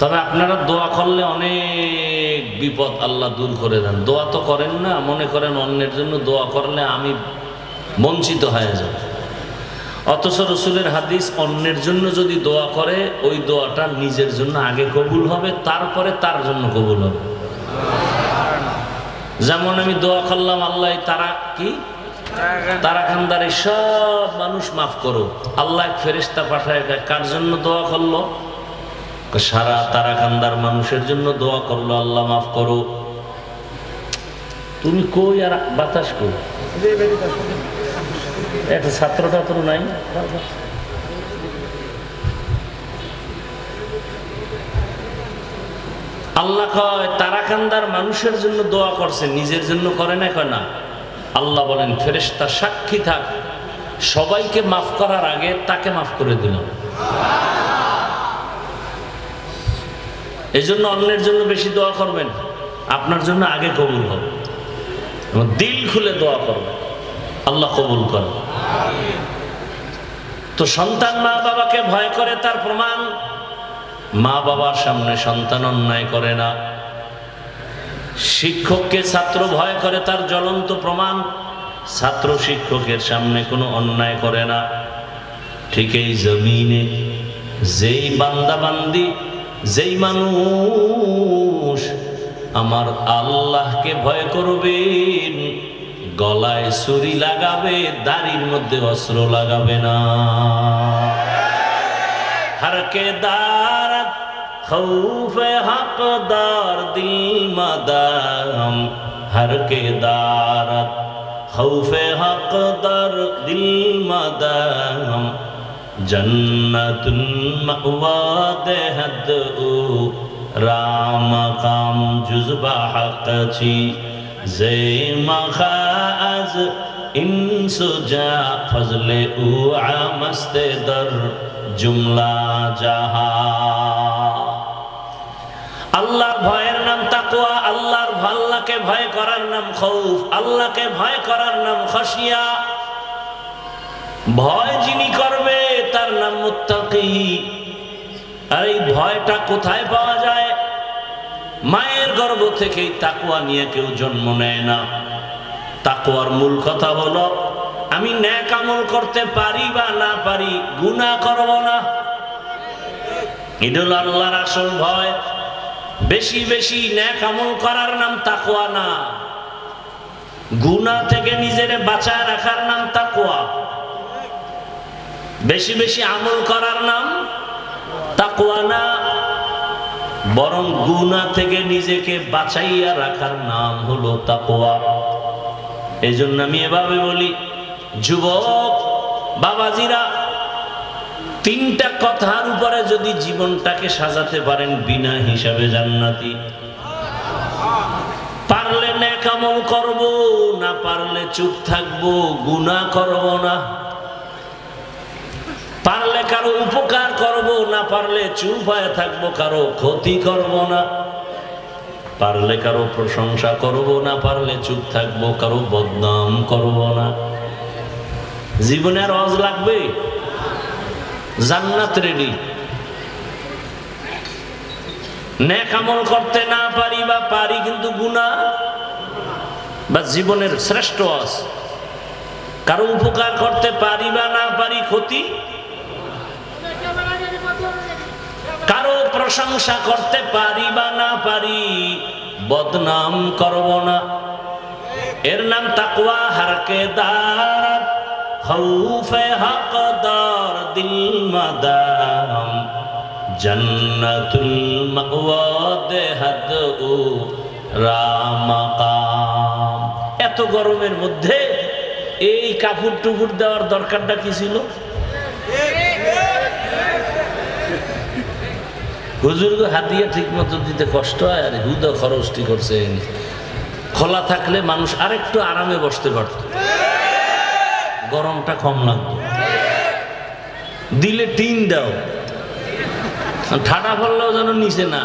তবে আপনারা দোয়া করলে অনেক বিপদ আল্লাহ দূর করে দেন। দোয়া তো করেন না, মনে করেন অন্যের জন্য দোয়া করলে আমি বঞ্চিত হয়ে যাব। অথচ রসুলের হাদিস, অন্যের জন্য যদি দোয়া করে, ওই দোয়াটা নিজের জন্য আগে কবুল হবে, তারপরে তার জন্য কবুল হবে। যেমন আমি দোয়া করলাম, আল্লাহ তারা কি? তারা খানদারে সব মানুষ মাফ করো। আল্লাহ ফেরিস্তা পাঠায় কার জন্য দোয়া করল? সারা তারাকান্দার মানুষের জন্য দোয়া করল, আল্লাহ মাফ করো। তুমি কই আর বাতাস কই? একটা ছাত্র টাত্র নাই। আল্লাহ কয়, তারাকান্দার মানুষের জন্য দোয়া করছে, নিজের জন্য করে না, কয় না। আল্লাহ বলেন, ফেরেশতা সাক্ষী থাক, সবাইকে মাফ করার আগে তাকে মাফ করে দিলাম। এই জন্য অন্যের জন্য বেশি দোয়া করবেন। আপনার জন্য আগে কবুল হবে এবং দিল খুলে দোয়া করবেন। আল্লাহ কবুল করেন। তো সন্তান মা বাবাকে ভয় করে তার প্রমাণ মা বাবার সামনে সন্তান অন্যায় করে না। শিক্ষককে ছাত্র ভয় করে তার জ্বলন্ত প্রমাণ, ছাত্র শিক্ষকের সামনে কোনো অন্যায় করে না। ঠিক এই জমিনে যেই বান্দা বান্দি যেই মানুষ আমার আল্লাহকে ভয় করবেন গলায় ছুরি লাগাবে, দাড়ির মধ্যে অস্ত্র লাগাবে না। হরকে দারত খৌফ হকদার দিল মাদাম হরকে দারত খৌফ হকদার দিল মাদাম ও রাম কাম জুজবা হকছি জে মখাজ ইনসুজা ফজলে ও আমস্তে দর, জুমলা জাহা। আল্লাহর ভয়ের নাম তাকুয়া আল্লাহর ভাল্লাকে ভয় করার নাম খৌফ, আল্লাহকে ভয় করার নাম খসিয়া ভয় যিনি করবে আর এই ভয়টা কোথায় পাওয়া যায়? মায়ের গর্ভ থেকেই তাকুয়া নিয়ে কেউ জন্ম নেয় না। তাকুয়ার মূল কথা হলো, আমি ন্যাক আমল করতে পারি বা না পারি গুনাহ করব না। ইদুল আল্লাহর আসল ভয়। বেশি বেশি ন্যাক আমল করার নাম তাকুয়া না। গুনাহ থেকে নিজেরে বাঁচায় রাখার নাম তাকুয়া বেশি বেশি আমল করার নাম তাকুয়া না, বরং গুনা থেকে নিজেকে বাঁচাইয়া রাখার নাম হলো তাকুয়া এই জন্য আমি এভাবে বলি, যুবক, বাবাজিরা, তিনটা কথার উপরে যদি জীবনটাকে সাজাতে পারেন বিনা হিসাবে জান্নাতি। পারলে ন্যাকামল করব, না পারলে চুপ থাকব গুণা করব না। পারলে কারও উপকার করব, না পারলে চুপ হয়ে থাকব, কারও ক্ষতি করব না। পারলে কারও প্রশংসা করব, না পারলে চুপ থাকব, কারও বদনাম করব না। জীবনে আর অজ লাগবে? জান্নাত রেডি নেক করতে না পারি বা পারি কিন্তু গুণা বা জীবনের শ্রেষ্ঠ অজ। কারও উপকার করতে পারি বা না পারি ক্ষতি কারও প্রশংসা করতে পারি বা না পারি, বদনাম করব না। এর নাম তাকওয়া হারকে দার খৌফে হকদার দিল মাদাম জন্নতুল ও রামাকাম। এত গরমের মধ্যে এই কাপড় টুপুর দেওয়ার দরকারটা কি ছিল? হুজুরকে হাতিয়া ঠিক মতো দিতে কষ্ট হয়, আর হুদ খরচটি করছেন খোলা থাকলে মানুষ আরেকটু আরামে বসতে পারত। গরমটা কম লাগতো। দিলে টিন দাও। ঠাডা পড়লেও যেন নিচে না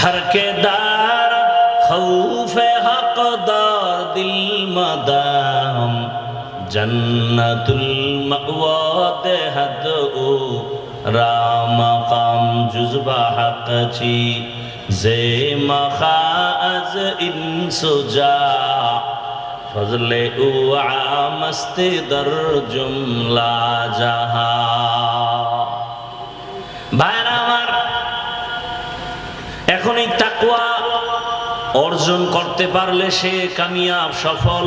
হরকে দার, খৌফে হকদার দিল মাদাম। জান্নাতুল মাওয়াতে হাদ ও রামাকাম জুজবা হাকাচি জে মখাজ ইনসুজা ফজলে ও আমস্তে দর জুমলা জাহা। ভাইরা আমার, এখন এই তাকুয়া অর্জন করতে পারলে সে কামিয়াব সফল।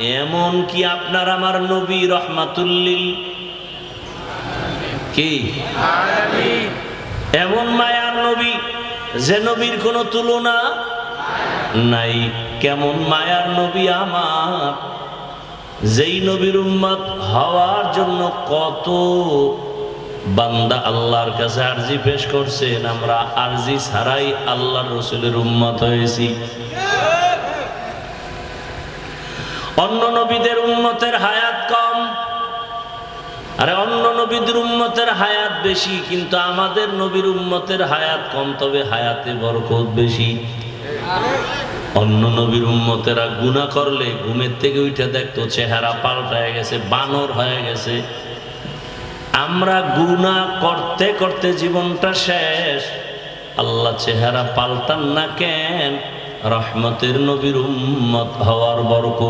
এমন কি আপনার আমার নবী রহমাতুল্লিল। কি? এমন মায়ার নবী যে নবীর কোনো তুলনা নাই। কেমন মায়ার নবী আমার? যেই নবীর উম্মত হওয়ার জন্য কত বান্দা আল্লাহর কাছে আরজি পেশ করছেন আমরা আরজি ছাড়াই আল্লাহর রসুলের উম্মত হয়েছি। অন্য নবীদের উম্মতের হায়াত কম। আরে অন্য নবীদের উম্মতের হায়াত বেশি, কিন্তু আমাদের নবীর উম্মতের হায়াত কম, তবে হায়াতে বরকত বেশি। অন্য নবীর উম্মতেরা গুণা করলে, ঘুমের থেকে উঠে দেখতো চেহারা পাল্টায় গেছে, বানর হয়ে গেছে। আমরা গুণা করতে করতে জীবনটা শেষ, আল্লাহ চেহারা পাল্টান না কেন? রহমতের নবীর উম্মত হওয়ার বরক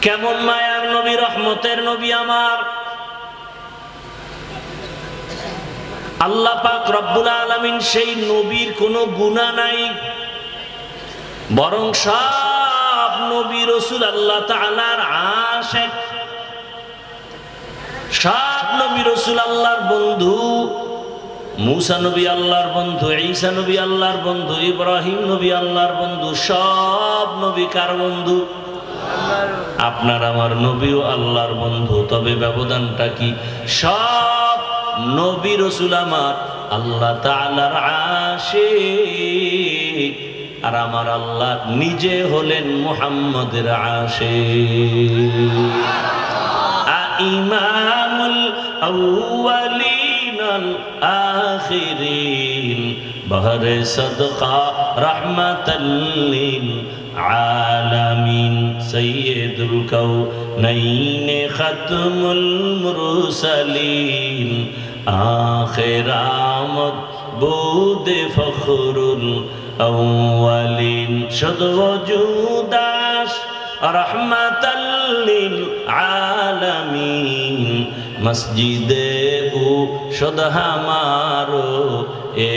কেমন মায়ার নবী, রহমতের নবী আমার। আল্লাহ পাক রব্বুল আলমিন সেই নবীর কোনো গুণা নাই। বরং সব নবী রসুল আল্লাহ তালার আশেক। সব নবী রসুল আল্লাহর বন্ধু। মুসা নবী আল্লাহর বন্ধু, ঈসা নবী আল্লাহর বন্ধু, ইব্রাহিম নবী আল্লাহর বন্ধু, সব নবী কার বন্ধু? আপনার আমার নবীও আল্লাহর বন্ধু, তবে ব্যবধানটা কি? সব নবী রসুল আমার, আল্লাহ তালার আশিক। আর আমার আল্লাহ নিজে হলেন মুহাম্মদের আশিক। ইমামুল الآخرين بهر صدقہ رحمت للعالمين سيد الكونين ختم المرسلين آخر آمد بود فخر الأولين شد وجوداش رحمة للعالمين মসজিদে ও সদ হামারো এ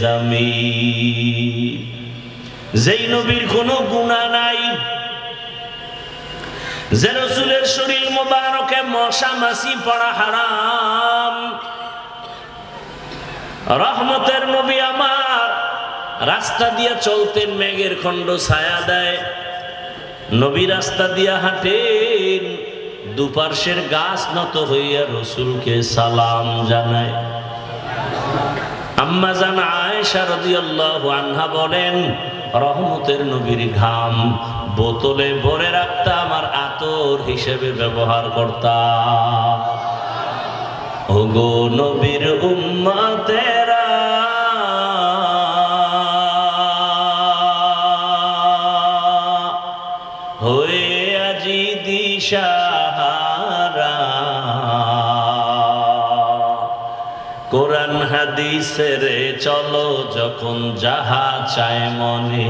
জমি যেই নবীর কোনো গুণা নাই, যে রসুলের শরীর মোবারকে মশা মাসি পড়া হারাম। রহমতের নবী আমার রাস্তা দিয়া চলতেন, মেঘের খণ্ড ছায়া দেয়। নবী রাস্তা দিয়া হাঁটেন। দুপার্শ্বের গাছ নত হইয়া রসুলকে সালাম জানায়। আম্মা জান আয়েশা রাদিয়াল্লাহু আনহা বলেন, রহমতের নবীর ঘাম বোতলে ভরে রাখতাম আমার আতর হিসেবে ব্যবহার করতাম। ওগো নবীর উম্মতেরা, হয়ে আজি দিশাহারা কোরআন হাদিসের চলো যখন যাহা চায় মনে।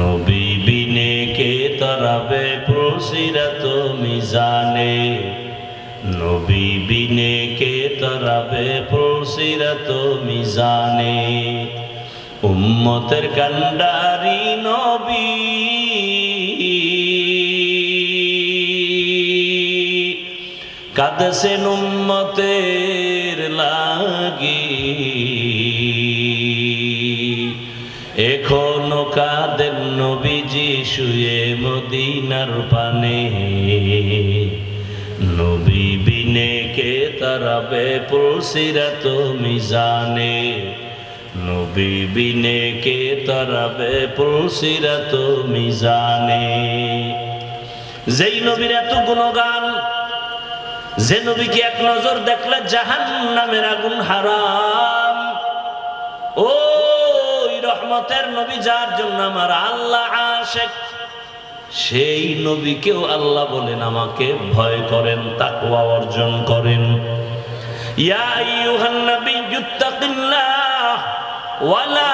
নবী বিনে কে তরাবে প্রসিরাত মিজানে নবী বিনে কে তরাবে প্রসিরাত মিজানে উম্মতের কান্ডারি নবী কাদসেন উম্মতের লাগি। এখনও কাদের নবীজি শুয়ে মদিনার পানে। নবী বিনে কে তারাবে পুলসিরাত মিজানে। নবী বিনে কে তারাবে পুলসিরাত মিজানে। যেই নবীর এত গুণগান যে নবীকে এক নজর দেখলে জাহান নামের আগুন হারাম। ও রহমতের নবী যার জন্য আমার আল্লাহ আশেক, সেই নবীকেও আল্লাহ বলেন, আমাকে ভয় করেন, তাকওয়া অর্জন করেন। ওয়ালা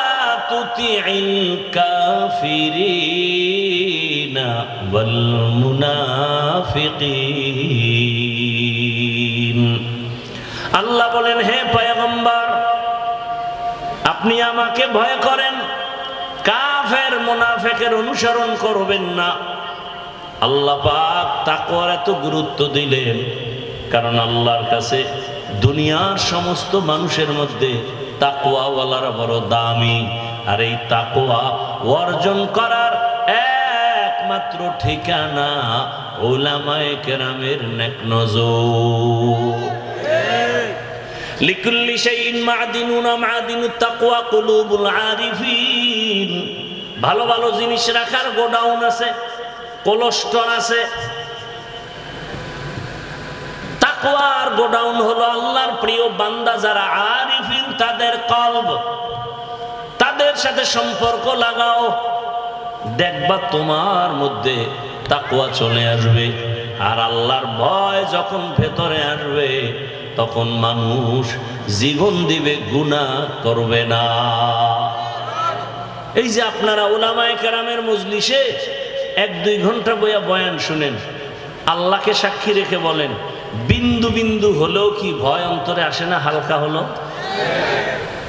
তুতি'িল কাফিরিনা ওয়াল মুনাফিকিন। আল্লাহ বলেন, হে পয়গম্বর, আপনি আমাকে ভয় করেন। কাফের, মুনাফেকের অনুসরণ করবেন না। আল্লাহ পাক এত গুরুত্ব দিলেন, কারণ আল্লাহর কাছে দুনিয়ার সমস্ত মানুষের মধ্যে তাকওয়াওয়ালারা বড় দামি। আর এই তাকওয়া অর্জন করার একমাত্র ঠিকানা ওলামায়ে কেরামের নেক নজর। লিকুল্লি শাইইন মা'দিনুনা মা'দিনুত তাকওয়া কুলুবুল আরিফিন। ভালো ভালো জিনিস রাখার গোডাউন আছে কোলস্টর আছে। তাকওয়ার গোডাউন হলো আল্লাহর প্রিয় বান্দা যারা আরিফিন, তাদের কলব। তাদের সাথে সম্পর্ক লাগাও। দেখবা তোমার মধ্যে তাকওয়া চলে আসবে, আর আল্লাহর ভয় যখন ভেতরে আসবে তখন মানুষ জীবন দিবে গুণা করবে না। এই যে আপনারা ওলামায় কেরামের মজলিসে এক দুই ঘণ্টা বইয়া বয়ান শুনেন, আল্লাহকে সাক্ষী রেখে বলেন, বিন্দু বিন্দু হলেও কি ভয় অন্তরে আসে না, হালকা হলো?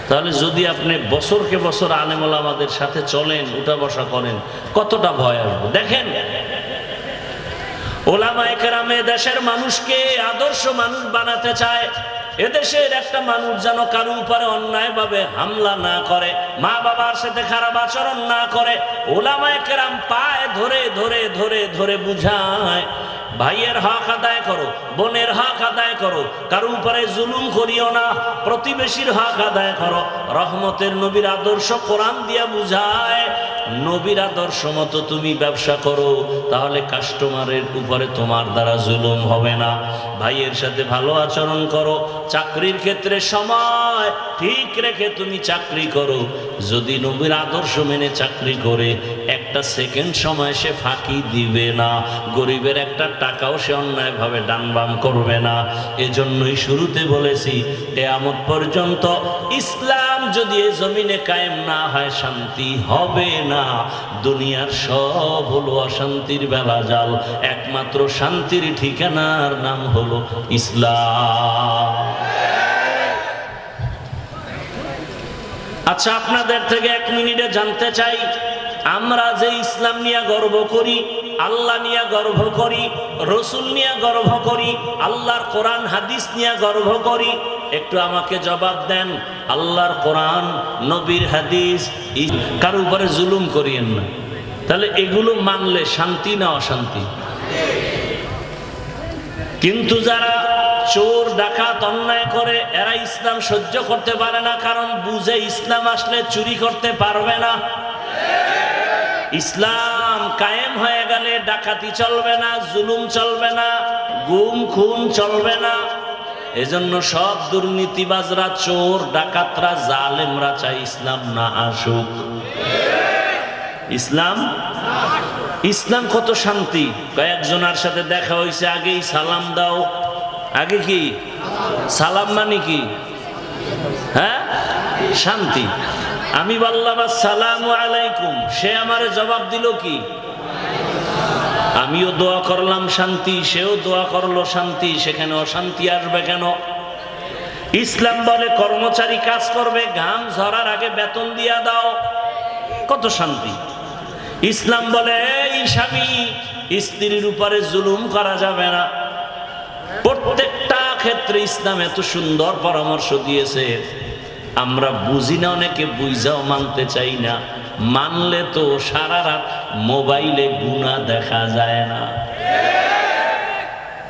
তাহলে যদি আপনি বছরকে বছর আলেমল আমাদের সাথে চলেন, উঠা বসা করেন, কতটা ভয় আসবে? দেখেন ওলামা একরামে দেশের মানুষকে আদর্শ মানুষ বানাতে চায়। এদেশের একটা মানুষ যেন কারও উপরে অন্যায়ভাবে হামলা না করে মা বাবার সাথে খারাপ আচরণ না করে ওলামা একরাম পায় ধরে ধরে ধরে ধরে বুঝায়, ভাইয়ের হক আদায় করো, বোনের হক আদায় করো, কারও উপরে জুলুম করিও না, প্রতিবেশীর হক আদায় করো, রহমতের নবীর আদর্শ কোরআন দিয়া বুঝায় নবীর আদর্শ মতো তুমি ব্যবসা করো, তাহলে কাস্টমারের উপরে তোমার দ্বারা জুলুম হবে না। ভাইয়ের সাথে ভালো আচরণ করো, চাকরির ক্ষেত্রে সময় ঠিক রেখে তুমি চাকরি করো। যদি নবীর আদর্শ মেনে চাকরি করে, একটা সেকেন্ড সময় সে ফাঁকি দিবে না। গরিবের একটা টাকাও সে অন্যায়ভাবে ডানবাম করবে না। এজন্যই শুরুতে বলেছি, কেয়ামত পর্যন্ত ইসলাম যদি এ জমিনে কায়েম না হয়, শান্তি হবে না। দুনিয়ার সব হলো অশান্তির বেলা জাল একমাত্র শান্তির ঠিকানার নাম হলো ইসলাম। আচ্ছা আপনাদের থেকে এক মিনিটে জানতে চাই, আমরা যে ইসলাম নিয়ে গর্ব করি, আল্লাহ নিয়ে গর্ব করি, রসুল নিয়ে গর্ব করি, আল্লাহর কোরআন, হাদিস নিয়ে গর্ব করি একটু আমাকে জবাব দেন। আল্লাহর কোরআন, নবীর হাদিস কারও উপরে জুলুম করিয়েন না। তাহলে এগুলো মানলে শান্তি না অশান্তি? কিন্তু যারা চোর, ডাকাত, অন্যায় করে, এরা ইসলাম সহ্য করতে পারে না, কারণ বুঝে ইসলাম আসলে চুরি করতে পারবে না। ইসলাম কায়েম হয়ে গেলে ডাকাতি চলবে না, জুলুম চলবে না, গুম, খুন চলবে না। এজন্য সব দুর্নীতিবাজরা চোর, ডাকাতরা, জালেমরা চাই ইসলাম না আসুক। ইসলাম? ইসলাম কত শান্তি? কয়েকজনের সাথে দেখা হয়েছে, আগেই সালাম দাও। আগে কি? সালাম মানে কি? হ্যাঁ? শান্তি। আমি বললাম সালাম আলাইকুম। সে আমারে জবাব দিল কি? আমিও দোয়া করলাম শান্তি, সেও দোয়া করল শান্তি, সেখানে অশান্তি আসবে কেন? ইসলাম বলে কর্মচারী কাজ করবে, ঘাম ঝরার আগে বেতন দিয়া দাও। কত শান্তি। ইসলাম বলে, এই স্বামী, স্ত্রীর উপরে জুলুম করা যাবে না। প্রত্যেকটা ক্ষেত্রে ইসলাম এত সুন্দর পরামর্শ দিয়েছে। আমরা বুঝি না, অনেকে বুঝাও মানতে চাই না। মানলে তো সারা রাত মোবাইলে গুণা দেখা যায় না।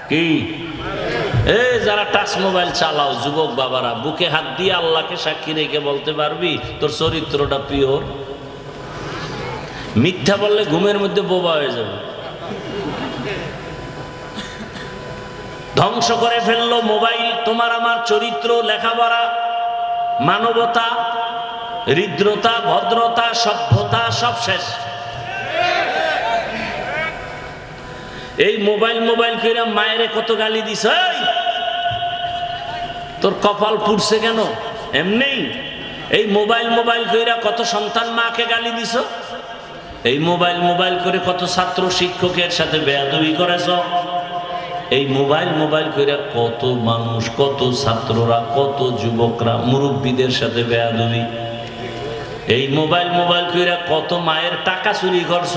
কি? এ, যারা টাচ মোবাইল চালাও, যুবক বাবারা, বুকে হাত দিয়ে আল্লাহকে সাক্ষী রেখে বলতে পারবি, তোর চরিত্রটা পিওর? মিথ্যা বললে ঘুমের মধ্যে বোবা হয়ে যাবে। ধ্বংস করে ফেলল মোবাইল, তোমার আমার চরিত্র, লেখাপড়া, মানবতা। হৃদ্রতা, ভদ্রতা, সভ্যতা সব শেষ। এই মোবাইল মোবাইল কইরা মায়ের কত গালি দিস! তোর কপাল পুড়ছে কেন? এমনি? এই মোবাইল মোবাইল কইরা কত সন্তান মাকে গালি দিস এই মোবাইল মোবাইল করে কত ছাত্র শিক্ষকের সাথে বেয়াদবি করেছ? এই মোবাইল মোবাইল করে কত মানুষ, কত ছাত্ররা, কত যুবকরা, মুরব্বীদের সাথে বেয়াদবি এই মোবাইল মোবাইল করে কত মায়ের টাকা চুরি করছ?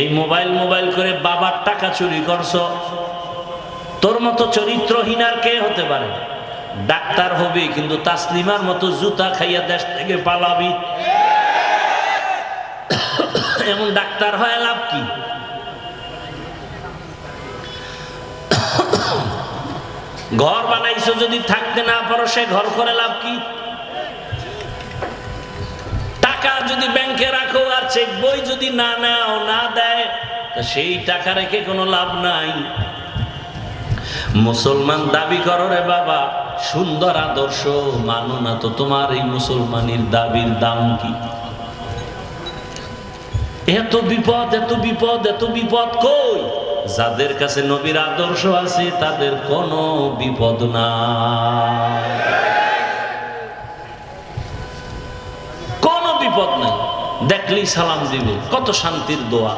এই মোবাইল মোবাইল করে বাবার টাকা চুরি করছ? তোর মতো চরিত্রহীন আর কে হতে পারে? ডাক্তার হবে, কিন্তু তাসলিমার মতো জুতা খাইয়া দেশ থেকে পালাবি। এমন ডাক্তার হয় লাভ কি? ঘর বানাইছো যদি থাকতে না পারো, সে ঘর করে লাভ কি? টাকা যদি ব্যাংকে রাখো আর চেক বই যদি না নাও, না দেয়, তা সেই টাকা রেখে কোনো লাভ নাই। মুসলমান দাবি করো রে বাবা, সুন্দর আদর্শ, মানো না তো তোমার এই মুসলমানের দাবির দাম কি? এত বিপদ এত বিপদ এত বিপদ কই? যাদের কাছে নবীর আদর্শ আছে, তাদের কোনো বিপদ নাই। বিপদ নাই। দেখলেই সালাম দিবে। কত শান্তির দোয়া।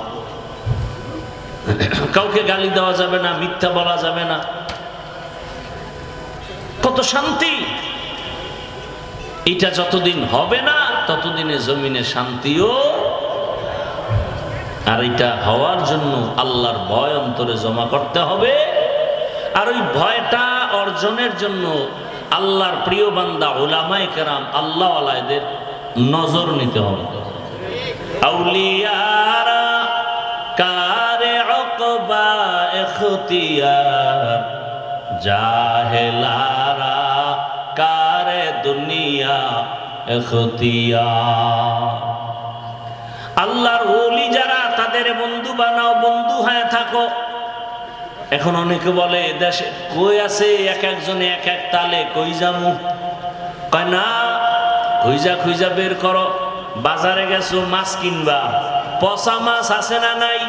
কাউকে গালি দেওয়া যাবে না, মিথ্যা বলা যাবে না। কত শান্তি। এটা যতদিন হবে না, ততদিনে জমিনে শান্তিও আর এটা হওয়ার জন্য আল্লাহর ভয় অন্তরে জমা করতে হবে। আর ওই ভয়টা অর্জনের জন্য আল্লাহর প্রিয় বান্দা ওলামাই কেরাম আল্লাহ আলাইদের নজর নিতে হবে। আল্লাহর ওলি যারা, তাদের বন্ধু বানাও, বন্ধু হয়ে থাকো। এখন অনেকে বলে, দেশে কই আছে এক একজনে এক এক তালে, কই যামু কয়, না খুঁজা খুঁজা বের করো। বাজারে গেছো, মাছ কিনবা। পচা মাছ আছে না নাই?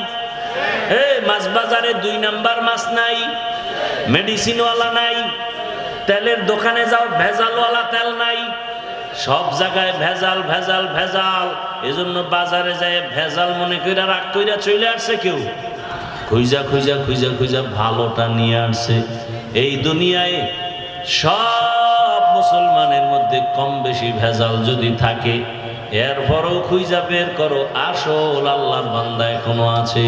এ, মাছ বাজারে দুই নাম্বার মাছ নাই। মেডিসিনওয়ালা নাই। তেলের দোকানে যাও, ভেজালওয়ালা তেল নাই। সব জায়গায় ভেজাল ভেজাল ভেজাল। এজন্য বাজারে যায় ভেজাল মনে কইরা, রাগ কইরা চলে আসছে কেউ? খুঁজা খুঁজা খুঁজা খুঁজা ভালোটা নিয়ে আসছে এই দুনিয়ায় সব মুসলমানের মধ্যে কম বেশি ভেজাল যদি থাকে, এরপরও খুঁজা বের করো, আসল আল্লাহর বান্দা এখনও আছে।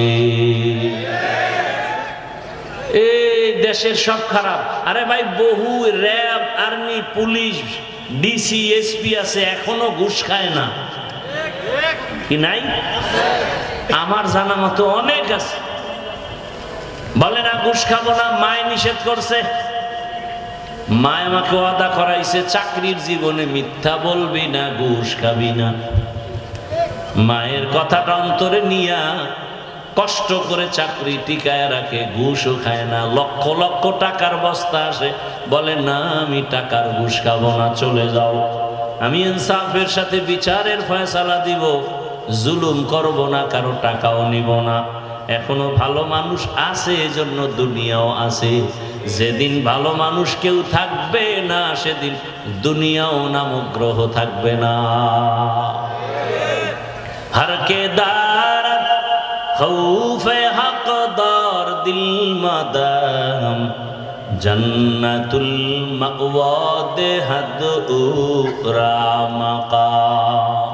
এই দেশের সব খারাপ। আরে ভাই, বহু RAB, army, police, DC, SP আছে, এখনও ঘুষ খায় না। কি নাই? আমার জানা মতো অনেক আছে। বলে না, ঘুষ খাব না, মায় নিষেধ করছে। মায় আমাকে ওয়াদা করাইছে, চাকরির জীবনে মিথ্যা বলবি না, ঘুষ খাবি না। মায়ের কথাটা অন্তরে নিয়া কষ্ট করে চাকরি টিকায় রাখে, ঘুষও খায় না। লক্ষ লক্ষ টাকার বস্তা আসে, বলে, না, আমি টাকার ঘুষ খাব না, চলে যাও। আমি ইনসাফের সাথে বিচারের ফয়সালা দিব, জুলুম করব না, কারও টাকাও নিব না। এখনও ভালো মানুষ আছে, এজন্য দুনিয়াও আছে। যেদিন ভালো মানুষ কেউ থাকবে না, সেদিন দুনিয়াও নামক গ্রহ থাকবে না। হরকে দার খৌফে দর দিল মাদাম, জন্নতুল মাওয়াদ হদ উরা মাকাম।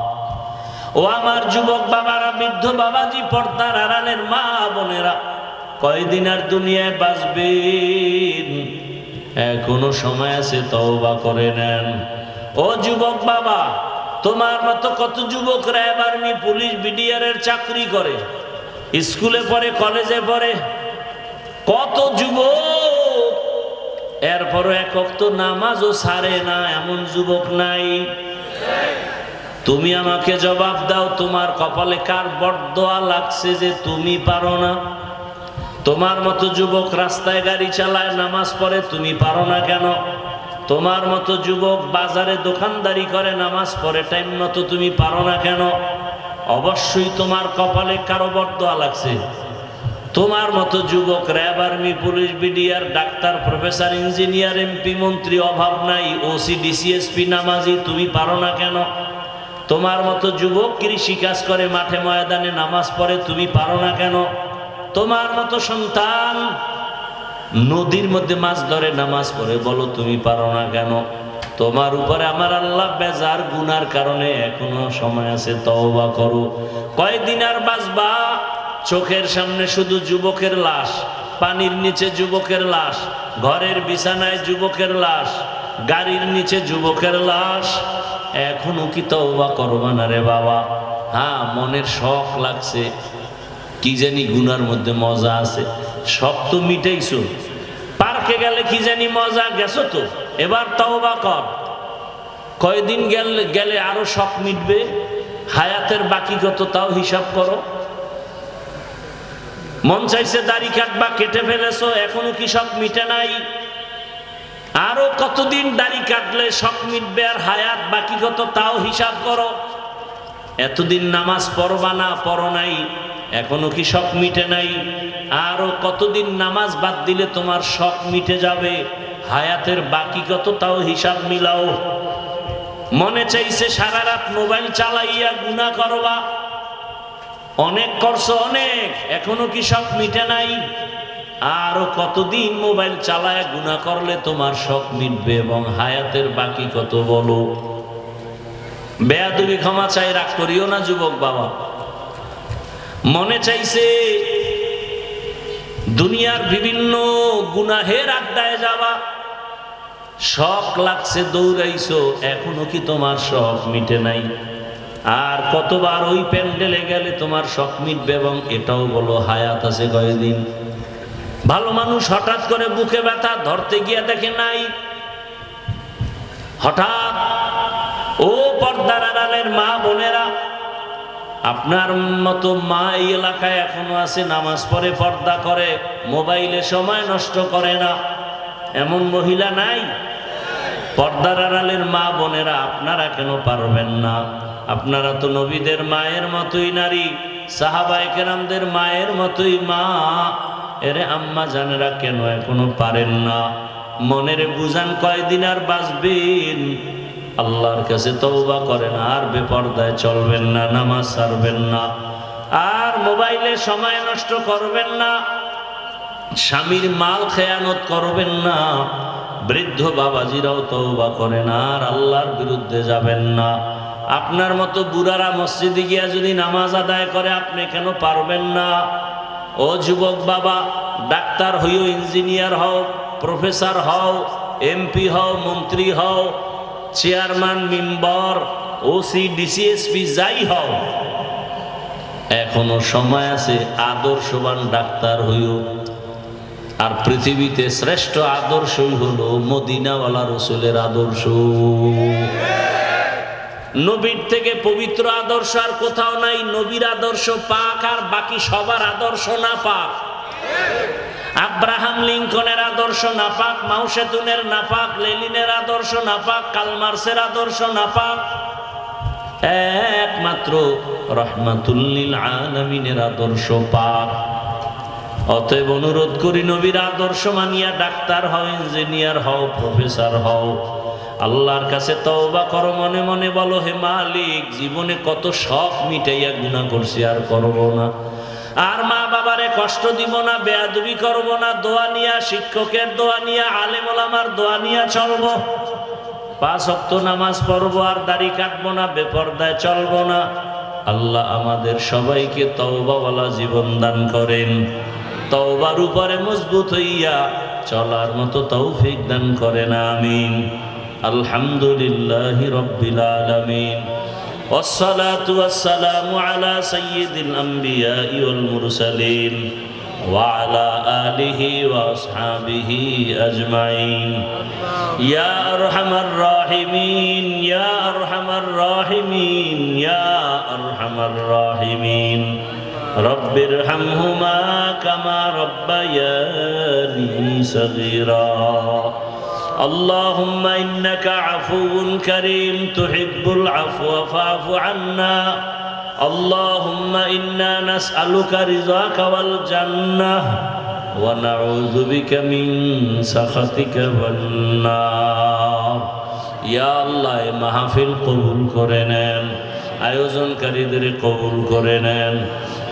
ও আমার যুবক বাবারা, বৃদ্ধ বাবাজি, পর্দার আড়ালের মা বোনেরা, কয়দিন আর দুনিয়ায় বাঁচবেন? এখনও সময় আছে, তওবা করে নেন। ও যুবক বাবা, তোমার মতো কত যুবকরা এবার নি পুলিশ বিডিআরের চাকরি করে, স্কুলে পড়ে, কলেজে পড়ে, কত যুবক! এরপরও একক তো নামাজও সারে না, এমন যুবক নাই। তুমি আমাকে জবাব দাও, তোমার কপালে কার বরদোয়া লাগছে যে তুমি পারো না? তোমার মতো যুবক রাস্তায় গাড়ি চালায়, নামাজ পড়ে তুমি পারো না কেন? তোমার মতো যুবক বাজারে দোকানদারি করে, নামাজ পড়ে টাইম মতো তুমি পারো না কেন? অবশ্যই তোমার কপালে কারও বরদোয়া লাগছে। তোমার মতো যুবক RAB army, police, BDR, doctor, professor, engineer, MP, মন্ত্রী, অভাব নাই, ওসি ডিসিএসপি নামাজি, তুমি পারো না কেন? তোমার মতো যুবক কৃষি কাজ করে, মাঠে ময়দানে নামাজ পড়ে, তুমি পারো না কেন? তোমার মতো সন্তান নদীর মধ্যে মাছ ধরে, নামাজ পড়ে, বলো তুমি পারো না কেন? তোমার উপরে আমার আল্লাহ বেজার গুনার কারণে এখনও সময় আছে, তওবা করো। কয়দিন আর বাঁচবা? চোখের সামনে শুধু যুবকের লাশ, পানির নিচে যুবকের লাশ, ঘরের বিছানায় যুবকের লাশ। গাড়ির নিচে যুবকের লাশ। এখনও কি তওবা করবা না রে বাবা? হ্যাঁ মনের শখ লাগছে। কি জানি গুনার মধ্যে মজা আছে। সব তো মিটাইছো। পার্কে গেলে কি জানি মজা? গেছো তো? এবার তওবা কর। কয়দিন গেলে গেলে আরও শখ মিটবে? হায়াতের বাকি কত তাও হিসাব করো। মন চাইছে দাড়ি কাটবা, কেটে ফেলেছো, এখনও কি শখ মিটে নাই? আরও কতদিন দাড়ি কাটলে শখ মিটবে আর হায়াত বাকি কত তাও হিসাব করো। এতদিন নামাজ পড়বা না, পড়ো নাই, এখনও কি শখ মিটে নাই? আরও কতদিন নামাজ বাদ দিলে তোমার শখ মিটে যাবে? হায়াতের বাকি কত তাও হিসাব মিলাও। মনে চাইছে সারা রাত মোবাইল চালাইয়া গুণা করবা। অনেক করছ অনেক, এখনও কি শখ মিটে নাই? আরও কতদিন মোবাইল চালায় গুণা করলে তোমার শখ মিটবে এবং হায়াতের বাকি কত বলো? বেয়াদুবি ক্ষমা চাই, রাগ করিও না যুবক বাবা। মনে চাইছে, দুনিয়ার বিভিন্ন গুনাহের আড্ডায় যাওয়া শখ লাগছে, দৌড়াইছো, এখনও কি তোমার শখ মিটে নাই? আর কতবার ওই প্যান্ডেলে গেলে তোমার শখ মিটবে এবং এটাও বলো, হায়াত আছে কয়েকদিন ভালো মানুষ হঠাৎ করে বুকে ব্যথা, ধরতে গিয়ে দেখে নাই। হঠাৎ, ও পর্দার আড়ালের মা বোনেরা, আপনার মতো মা এই এলাকায় এখনও আছে, নামাজ পড়ে, পর্দা করে, মোবাইলে সময় নষ্ট করে না। এমন মহিলা নাই? পর্দার আড়ালের মা বোনেরা, আপনারা কেন পারবেন না? আপনারা তো নবীদের মায়ের মতোই নারী সাহাবাইকেরামদের মায়ের মতোই মা। এরে আম্মা জানেরা কেন এখনও পারেন না? মনের বুঝান কয়দিন আর বাঁচবেন? আল্লাহর কাছে তৌবা করেন, আর বেপর্দায় চলবেন না, নামাজ সারবেন না। আর মোবাইলে সময় নষ্ট করবেন না, স্বামীর মাল খেয়ানত করবেন না, বৃদ্ধ বাবাজিরাও তৌবা করেন, আর আল্লাহর বিরুদ্ধে যাবেন না। আপনার মতো বুড়ারা মসজিদে গিয়া যদি নামাজ আদায় করে, আপনি কেন পারবেন না? ও যুবক বাবা, ডাক্তার হইও, ইঞ্জিনিয়ার হও, প্রফেসর হও এমপি হও, মন্ত্রী হও, চেয়ারম্যান, মেম্বার ওসি ডিসিএসপি যাই হও। এখনও সময় আছে, আদর্শবান ডাক্তার হইও। আর পৃথিবীতে শ্রেষ্ঠ আদর্শই হলো মদিনাওয়ালা রসুলের আদর্শ। নবীর থেকে পবিত্র আদর্শ আর কোথাও নাই, নবীর আদর্শ পাক আর বাকি সবার আদর্শ না পাক আব্রাহাম লিঙ্কনের আদর্শ নাপাক, মাউসেতুনের নাপাক লেলিনের আদর্শ নাপাক, কালমার্সের আদর্শ নাপাক। একমাত্র রহমাতুল্লিল আলমিনের আদর্শ পাক। অতএব অনুরোধ করি নবীর আদর্শ মানিয়া ডাক্তার হও, ইঞ্জিনিয়ার হও, প্রফেসর হও। আল্লাহর কাছে তওবা করো, মনে মনে বলো, হে মালিক, জীবনে কত শখ মিটাইয়া গুণা করছি, আর করব না। আর মা বাবারে কষ্ট দিব না, বেয়াদবি করব না, দোয়া নিয়া, শিক্ষকের দোয়া নিয়া আলেম ওলামার দোয়া নিয়া চলবো। পাঁচ অক্ত নামাজ পড়ব, আর দাড়ি কাটবো না, বেপর্দায় চলবো না। আল্লাহ আমাদের সবাইকে তওবাওয়ালা জীবন দান করেন। তওবার উপরে মজবুত হইয়া চলার মতো তৌফিক দান করেন, আমিন। আলহামদুলিল্লাহ রব্বিল আলামিন والصلاة والسلام على سيد الأنبياء والمرسلين وعلى آله وأصحابه أجمعين يا أرحم الراحمين يا أرحم الراحمين يا أرحم الراحمين رب ارحمهما كما ربياني صغيرا اللهم إنك عفو كريم تحب العفو فاعف عنا اللهم إنا نسألك رضاك والجنة ونعوذ بك من سخطك والنار ইয়া আল্লাহ এ মাহফিল কবুল করে নেন আয়োজনকারীদের কবুল করে নেন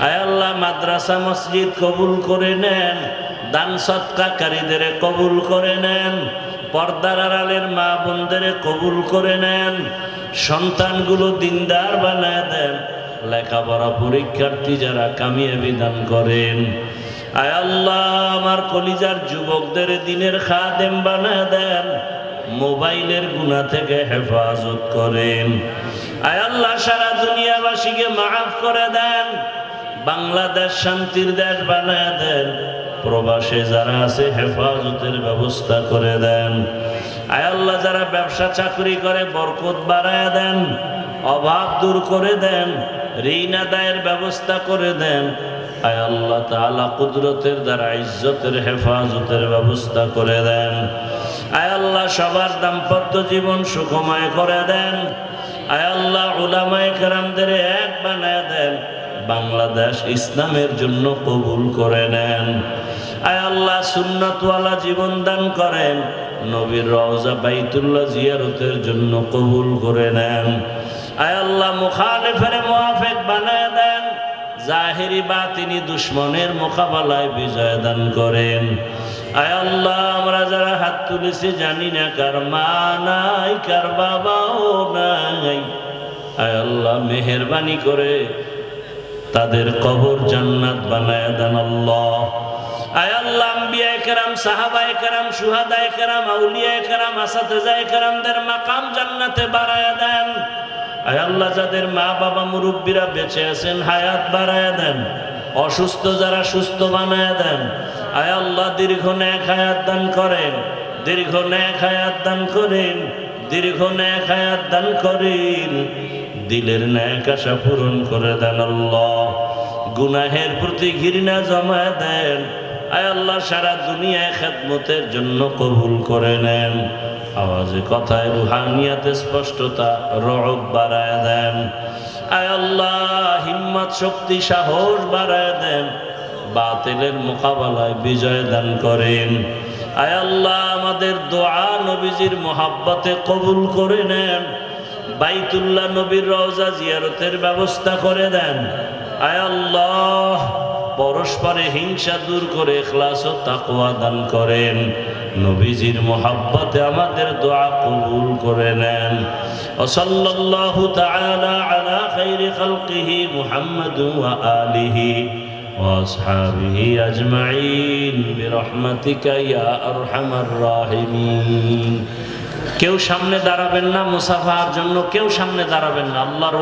আয় আল্লাহ মাদ্রাসা মসজিদ কবুল করে নেন দান সৎকারীদের কবুল করে নেন পর্দার আড়ালের মা বোনদের কবুল করে নেন, সন্তানগুলো দিনদার বানায় দেন, লেখাপড়া পরীক্ষার্থী যারা কামিয়াবি দান করেন। আয় আল্লাহ, আমার কলিজার যুবকদের দিনের খাদেম বানায় দেন, মোবাইলের গুণা থেকে হেফাজত করেন। আয় আল্লাহ, সারা দুনিয়াবাসীকে মাফ করে দেন, বাংলাদেশ শান্তির দেশ বানায় দেন প্রবাসে যারা আছে, হেফাজতের ব্যবস্থা করে দেন। আয় আল্লাহ, যারা ব্যবসা চাকরি করে, বরকত বাড়ায় দেন, অভাব দূর করে দেন, ঋণ আদায়ের ব্যবস্থা করে দেন। আয় আল্লাহ তাআলা কুদরতের দ্বারা, ইজ্জতের হেফাজতের ব্যবস্থা করে দেন। আয় আল্লাহ, সবার দাম্পত্য জীবন সুখময় করে দেন। আয় আল্লাহ, উলামায়ে কেরামদের এক বানায় দেন। বাংলাদেশ ইসলামের জন্য কবুল করে নেন। আয় আল্লাহ, সুন্নতওয়ালা জীবন দান করেন। নবীর রওজা বাইতুল্লাহ জিয়ারতের জন্য কবুল করে নেন। আয় আল্লাহ, মুখালিফের মুআফিক বানায় দেন। জাহেরি বা তিনি দুশ্মনের মোকাবেলায় বিজয় দান করেন। আয় আল্লাহ, আমরা যারা হাত তুলেছি জানি না কার মা নাই, কার বাবাও নাই। আয় আল্লাহ, মেহরবানি করে তাদের কবর জান্নাত বানায় দেন আল্লাহ। আসাতেজায়ে মাকাম জান্নাতে দেন। যাদের মা বাবা আছেন, হায়াত বাড়ায় দেন। অসুস্থ যারা সুস্থ বানায় দেন। আয় আল্লাহ, দীর্ঘ ন্যাক হায়াত দান করেন। দীর্ঘ ন্যাক হায়াত দান করেন। দীর্ঘ ন্যাক হায়াত দান করেন। দিলের ন্যাক আশা পূরণ করে দেন আল্লাহ। গুনাহের প্রতি ঘৃণা জমা দেন। আয় আল্লাহ, সারা দুনিয়ায় খেদমতের জন্য কবুল করে নেন। আওয়াজে কথায় রুহানিয়াতে স্পষ্টতা রব বাড়ায় দেন। আয় আল্লাহ, হিম্মত, শক্তি, সাহস বাড়ায় দেন। বাতিলের মোকাবেলায় বিজয় দান করেন। আয় আল্লাহ, আমাদের দোয়া নবীজির মোহাব্বতে কবুল করে নেন। বাইতুল্লাহ নবীর রওজা জিয়ারতের ব্যবস্থা করে দেন আয় আল্লাহ পরস্পরে হিংসা দূর করে এখলাস ও তাকওয়া দান করেন নবীজির মোহাব্বতে আমাদের দোয়া কবুল করে নেন وصلى الله تعالى على خير خلقه محمد وآله وأصحابه أجمعين برحمتك يا أرحم الراحمين কেউ সামনে দাঁড়াবেন না মুসাফার জন্য কেউ সামনে দাঁড়াবেন না। আল্লাহর